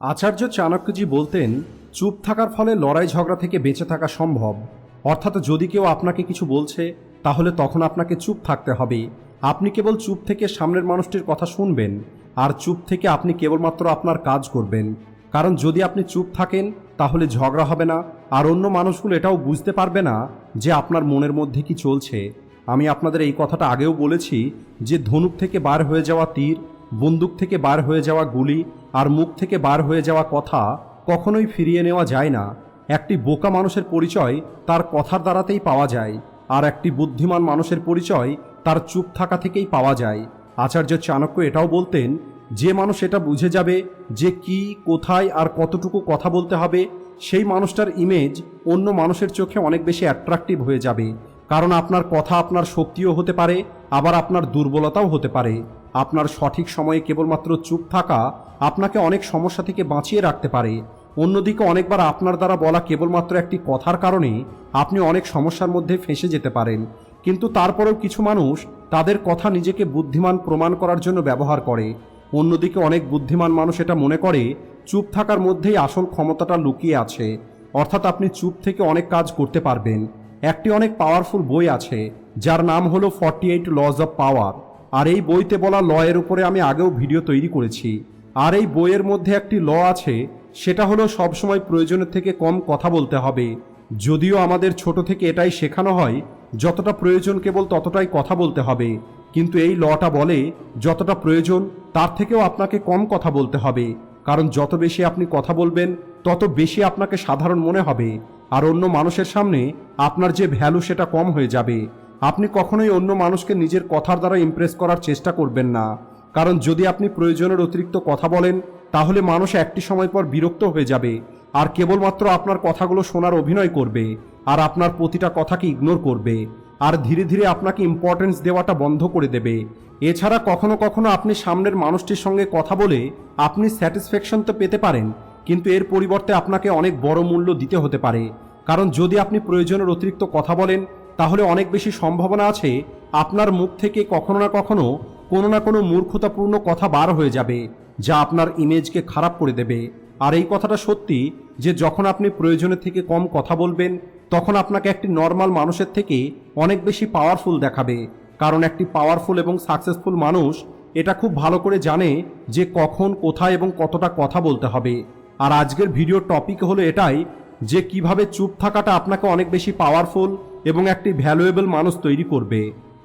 আচার্য চাণক্যজি বলতেন, চুপ থাকার ফলে লড়াই ঝগড়া থেকে বেঁচে থাকা সম্ভব। অর্থাৎ যদি কেউ আপনাকে কিছু বলছে, তাহলে তখন আপনাকে চুপ থাকতে হবে। আপনি কেবল চুপ থেকে সামনের মানুষটির কথা শুনবেন, আর চুপ থেকে আপনি কেবলমাত্র আপনার কাজ করবেন। কারণ যদি আপনি চুপ থাকেন, তাহলে ঝগড়া হবে না, আর অন্য মানুষগুলো এটাও বুঝতে পারবে না যে আপনার মনের মধ্যে কি চলছে। আমি আপনাদের এই কথাটা আগেও বলেছি যে ধনুক থেকে বার হয়ে যাওয়া তীর বন্দুক থেকে বার হয়ে যাওয়া গুলি আর মুখ থেকে বার হয়ে যাওয়া কথা কখনোই ফিরিয়ে নেওয়া যায় না। একটি বোকা মানুষের পরিচয় তার কথার দ্বারাতেই পাওয়া যায়, আর একটি বুদ্ধিমান মানুষের পরিচয় তার চুপ থাকা থেকেই পাওয়া যায়। আচার্য চাণক্য এটাও বলতেন, যে মানুষ এটা বুঝে যাবে যে কি, কোথায় আর কতটুকু কথা বলতে হবে, সেই মানুষটার ইমেজ অন্য মানুষের চোখে অনেক বেশি অ্যাট্রাকটিভ হয়ে যাবে। কারণ আপনার কথা আপনার শক্তিও হতে পারে, আবার আপনার দুর্বলতাও হতে পারে। আপনার সঠিক সময়ে কেবলমাত্র চুপ থাকা আপনাকে অনেক সমস্যা থেকে বাঁচিয়ে রাখতে পারে। অন্যদিকে অনেকবার আপনার দ্বারা বলা কেবলমাত্র একটি কথার কারণে আপনি অনেক সমস্যার মধ্যে ফেঁসে যেতে পারেন। কিন্তু তারপরেও কিছু মানুষ তাদের কথা নিজেকে বুদ্ধিমান প্রমাণ করার জন্য ব্যবহার করে। অন্যদিকে অনেক বুদ্ধিমান মানুষ এটা মনে করে, চুপ থাকার মধ্যেই আসল ক্ষমতাটা লুকিয়ে আছে। অর্থাৎ আপনি চুপ থেকে অনেক কাজ করতে পারবেন। একটি অনেক পাওয়ারফুল বই আছে, যার নাম হলো forty eight laws of power আর এই বইতে বলা ল এর উপরে আমি আগেও ভিডিও তৈরি করেছি। আর এই বইয়ের মধ্যে একটি ল আছে, সেটা হলো সবসময় প্রয়োজনের থেকে কম কথা বলতে হবে। যদিও আমাদের ছোট থেকে এটাই শেখানো হয়, যতটা প্রয়োজন কেবল ততটাই কথা বলতে হবে। কিন্তু এই লটা বলে, যতটা প্রয়োজন, তার থেকেও আপনাকে কম কথা বলতে হবে। কারণ যত বেশি আপনি কথা বলবেন, তত বেশি আপনাকে সাধারণ মনে হবে। আর অন্য মানুষের সামনে আপনার যে ভ্যালু, সেটা কম হয়ে যাবে। আপনি কখনোই অন্য মানুষকে নিজের কথার দ্বারা ইমপ্রেস করার চেষ্টা করবেন না। কারণ যদি আপনি প্রয়োজনের অতিরিক্ত কথা বলেন, তাহলে মানুষ একটি সময় পর বিরক্ত হয়ে যাবে আর কেবলমাত্র আপনার কথাগুলো শোনার অভিনয় করবে আর আপনার প্রতিটা কথাকে ইগনোর করবে আর ধীরে ধীরে আপনাকে ইম্পর্টেন্স দেওয়াটা বন্ধ করে দেবে। এছাড়া কখনো কখনো আপনি সামনের মানুষটির সঙ্গে কথা বলে আপনি স্যাটিসফ্যাকশন তো পেতে পারেন, কিন্তু এর পরিবর্তে আপনাকে অনেক বড় মূল্য দিতে হতে পারে। কারণ যদি আপনি প্রয়োজনের অতিরিক্ত কথা বলেন তাহলে অনেক বেশি সম্ভাবনা আছে আপনার মুখ থেকে কখনো না কখনো কোনো না কোনো মূর্খতাপূর্ণ কথা বার হয়ে যাবে, যা আপনার ইমেজকে খারাপ করে দেবে। আর এই কথাটা সত্যি যে যখন আপনি প্রয়োজনের থেকে কম কথা বলবেন, তখন আপনাকে একটি নর্মাল মানুষের থেকে অনেক বেশি পাওয়ারফুল দেখাবে। কারণ একটি পাওয়ারফুল এবং সাকসেসফুল মানুষ এটা খুব ভালো করে জানে যে কখন, কোথায় এবং কতটা কথা বলতে হবে। আর আজকের ভিডিওর টপিক হলো এটাই যে কীভাবে চুপ থাকাটা আপনাকে অনেক বেশি পাওয়ারফুল এবং একটি ভ্যালুয়েবল মানুষ তৈরি করবে।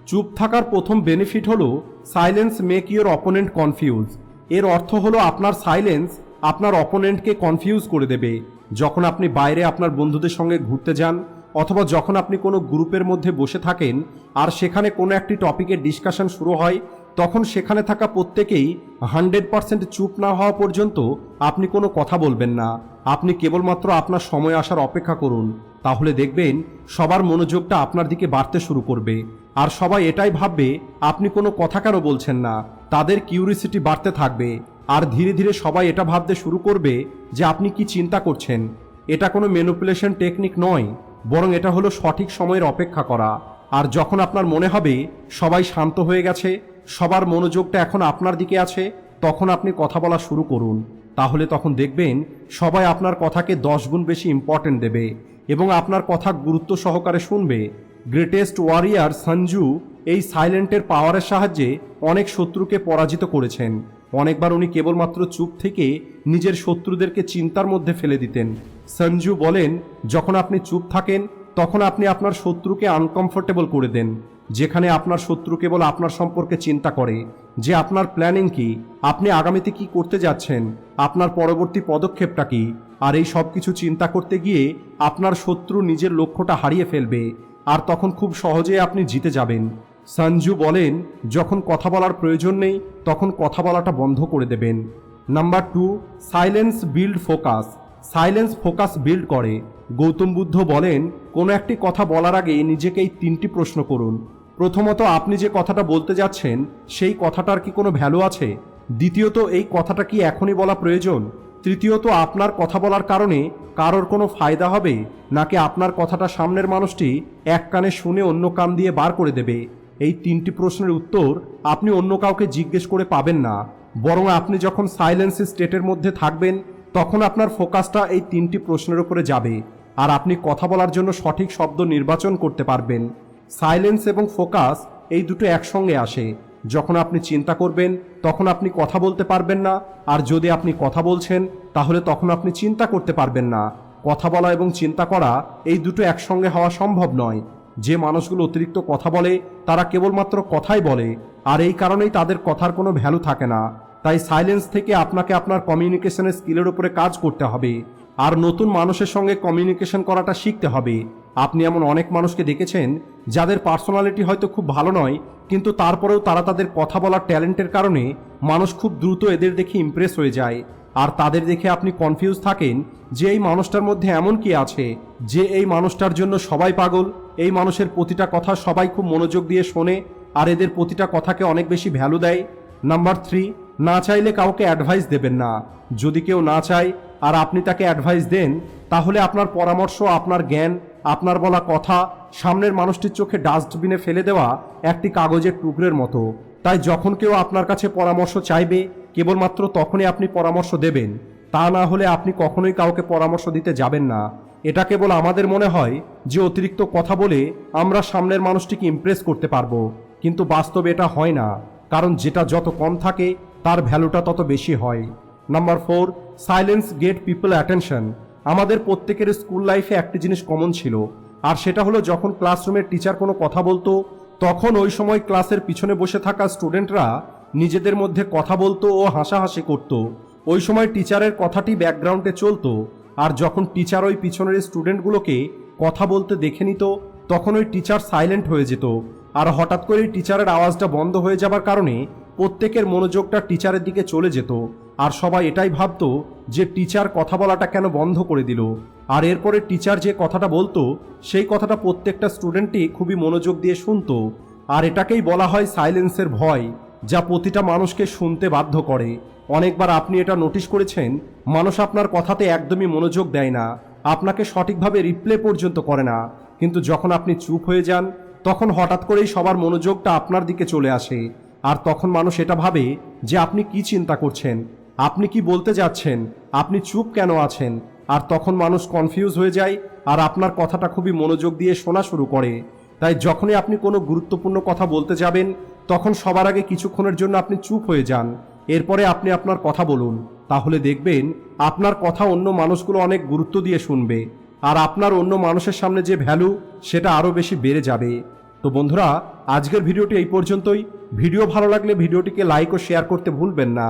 চুপ থাকার প্রথম বেনিফিট হলো silence make your opponent confuse এর অর্থ হলো আপনার সাইলেন্স আপনার অপোনেন্টকে কনফিউজ করে দেবে। যখন আপনি বাইরে আপনার বন্ধুদের সঙ্গে ঘুরতে যান অথবা যখন আপনি কোনো গ্রুপের মধ্যে বসে থাকেন, আর সেখানে কোনো একটি টপিকের ডিসকাশন শুরু হয় তখন সেখানে থাকা প্রত্যেকেই হান্ড্রেড পারসেন্ট চুপ না হওয়া পর্যন্ত আপনি কোনো কথা বলবেন না। আপনি কেবলমাত্র আপনার সময় আসার অপেক্ষা করুন। তাহলে দেখবেন সবার মনোযোগটা আপনার দিকে বাড়তে শুরু করবে। আর সবাই এটাই ভাববে, আপনি কোনো কথা কেন বলছেন না? তাদের কিউরিসিটি বাড়তে থাকবে। আর ধীরে ধীরে সবাই এটা ভাবতে শুরু করবে যে আপনি কি চিন্তা করছেন। এটা কোনো ম্যানুপুলেশন টেকনিক নয়, বরং এটা হলো সঠিক সময়ের অপেক্ষা করা। আর যখন আপনার মনে হবে সবাই শান্ত হয়ে গেছে সবার মনোযোগটা এখন আপনার দিকে আছে, তখন আপনি কথা বলা শুরু করুন। তাহলে তখন দেখবেন সবাই আপনার কথাকে দশ গুণ বেশি ইম্পর্টেন্ট দেবে এবং আপনার কথা গুরুত্ব সহকারে শুনবে। গ্রেটেস্ট ওয়ারিয়ার সঞ্জু এই সাইলেন্টের পাওয়ারের সাহায্যে অনেক শত্রুকে পরাজিত করেছেন। অনেকবার উনি কেবলমাত্র চুপ থেকে নিজের শত্রুদেরকে চিন্তার মধ্যে ফেলে দিতেন। সঞ্জু বলেন, যখন আপনি চুপ থাকেন তখন আপনি আপনার শত্রুকে আনকমফোর্টেবল করে দেন, যেখানে আপনার শত্রু কেবল আপনার সম্পর্কে চিন্তা করে। যে আপনার প্ল্যানিং কি? আপনি আগামীতে কি করতে যাচ্ছেন? আপনার পরবর্তী পদক্ষেপটা কি? আর এই সব কিছু চিন্তা করতে গিয়ে আপনার শত্রু নিজের লক্ষ্যটা হারিয়ে ফেলবে, আর তখন খুব সহজে আপনি জিতে যাবেন। সঞ্জু বলেন, যখন কথা বলার প্রয়োজন নেই, তখন কথা বলাটা বন্ধ করে দেবেন। Number two silence build focus silence focus build করে। গৌতম বুদ্ধ বলেন, কোনো একটি কথা বলার আগে নিজেকে এই তিনটি প্রশ্ন করুন। প্রথমত, আপনি যে কথাটা বলতে যাচ্ছেন, সেই কথাটার কি কোনো ভ্যালু আছে? দ্বিতীয়ত, এই কথাটা কি এখনই বলা প্রয়োজন? তৃতীয়ত, আপনার কথা বলার কারণে কারোর কোনো ফায়দা হবে? নাকি আপনার কথাটা সামনের মানুষটি এক কানে শুনে অন্য কান দিয়ে বার করে দেবে? এই তিনটি প্রশ্নের উত্তর আপনি অন্য কাউকে জিজ্ঞেস করে পাবেন না। বরং আপনি যখন সাইলেন্স স্টেটের মধ্যে থাকবেন, তখন আপনার ফোকাসটা এই তিনটি প্রশ্নের উপরে যাবে। আর আপনি কথা বলার জন্য সঠিক শব্দ নির্বাচন করতে পারবেন। সাইলেন্স এবং ফোকাস এই দুটো একসঙ্গে আসে। যখন আপনি চিন্তা করবেন, তখন আপনি কথা বলতে পারবেন না, আর যদি আপনি কথা বলছেন, তাহলে তখন আপনি চিন্তা করতে পারবেন না। কথা বলা এবং চিন্তা করা এই দুটো একসঙ্গে হওয়া সম্ভব নয়। যে মানুষগুলো অতিরিক্ত কথা বলে, তারা কেবলমাত্র কথাই বলে, আর এই কারণেই তাদের কথার কোনো ভ্যালু থাকে না। তাই সাইলেন্স থেকে আপনাকে আপনার কমিউনিকেশনের স্কিলের উপরে কাজ করতে হবে। আর নতুন মানুষের সঙ্গে কমিউনিকেশন করাটা শিখতে হবে। আপনি এমন অনেক মানুষকে দেখেছেন, যাদের পার্সোনালিটি হয়তো খুব ভালো নয়, কিন্তু তারপরেও তারা তাদের কথা বলার ট্যালেন্টের কারণে মানুষ খুব দ্রুত এদের দেখে ইমপ্রেস হয়ে যায়। আর তাদের দেখে আপনি কনফিউজ থাকেন যে এই মানুষটার মধ্যে এমন কি আছে, যে এই মানুষটার জন্য সবাই পাগল, এই মানুষের প্রতিটা কথা সবাই খুব মনোযোগ দিয়ে শোনে, আর এদের প্রতিটা কথাকে অনেক বেশি ভ্যালু দেয়। নাম্বার থ্রি না চাইলে কাউকে অ্যাডভাইস দেবেন না। যদি কেউ না চায় আর আপনি তাকে অ্যাডভাইস দেন, তাহলে আপনার পরামর্শ, আপনার জ্ঞান, আপনার বলা কথা, সামনের মানুষটির চোখে ডাস্টবিনে ফেলে দেওয়া একটি কাগজের টুকরের মতো। তাই যখন কেউ আপনার কাছে পরামর্শ চাইবে, কেবলমাত্র তখনই আপনি পরামর্শ দেবেন। তা না হলে আপনি কখনোই কাউকে পরামর্শ দিতে যাবেন না। এটা কেবল আমাদের মনে হয় যে অতিরিক্ত কথা বলে আমরা সামনের মানুষটিকে ইমপ্রেস করতে পারব। কিন্তু বাস্তবে এটা হয় না। কারণ যেটা যত কম থাকে, তার ভ্যালুটা তত বেশি হয়। Number four silence get people attention আমাদের প্রত্যেকের স্কুল লাইফে একটি জিনিস কমন ছিল, আর সেটা হলো যখন ক্লাসরুমের টিচার কোনো কথা বলতো, তখন ওই সময় ক্লাসের পিছনে বসে থাকা স্টুডেন্টরা নিজেদের মধ্যে কথা বলতো ও হাসাহাসি করত। ওই সময় টিচারের কথাটি ব্যাকগ্রাউন্ডে চলতো, আর যখন টিচার ওই পিছনের স্টুডেন্টগুলোকে কথা বলতে দেখে নিত, তখন ওই টিচার সাইলেন্ট হয়ে যেত, আর হঠাৎ করেই টিচারের আওয়াজটা বন্ধ হয়ে যাবার কারণে প্রত্যেকের মনোযোগটা টিচারের দিকে চলে যেত। আর সবাই এটাই ভাবতো যে টিচার কথা বলাটা কেন বন্ধ করে দিল। আর এরপরে টিচার যে কথাটা বলতো, সেই কথাটা প্রত্যেকটা স্টুডেন্টই খুবই মনোযোগ দিয়ে শুনতো। আর এটাকেই বলা হয় সাইলেন্সের ভয়, যা প্রতিটা মানুষকে শুনতে বাধ্য করে। অনেকবার আপনি এটা নোটিশ করেছেন, মানুষ আপনার কথাতে একদমই মনোযোগ দেয় না, আপনাকে সঠিকভাবে রিপ্লে পর্যন্ত করে না। কিন্তু যখন আপনি চুপ হয়ে যান, তখন হঠাৎ করেই সবার মনোযোগটা আপনার দিকে চলে আসে। আর তখন মানুষ এটা ভাবে যে আপনি কি চিন্তা করছেন আপনি কি বলতে যাচ্ছেন? আপনি চুপ কেন আছেন? আর তখন মানুষ কনফিউজ হয়ে যায়, আর আপনার কথাটা খুবই মনোযোগ দিয়ে শোনা শুরু করে। তাই যখনই আপনি কোনো গুরুত্বপূর্ণ কথা বলতে যাবেন, তখন সবার আগে কিছুক্ষণের জন্য আপনি চুপ হয়ে যান। এরপরে আপনি আপনার কথা বলুন। তাহলে দেখবেন, আপনার কথা অন্য মানুষগুলো অনেক গুরুত্ব দিয়ে শুনবে, আর আপনার অন্য মানুষের সামনে যে ভ্যালু, সেটা আরও বেশি বেড়ে যাবে। তো বন্ধুরা, আজকের ভিডিওটি এই পর্যন্তই। ভিডিও ভালো লাগলে ভিডিওটিকে লাইক ও শেয়ার করতে ভুলবেন না।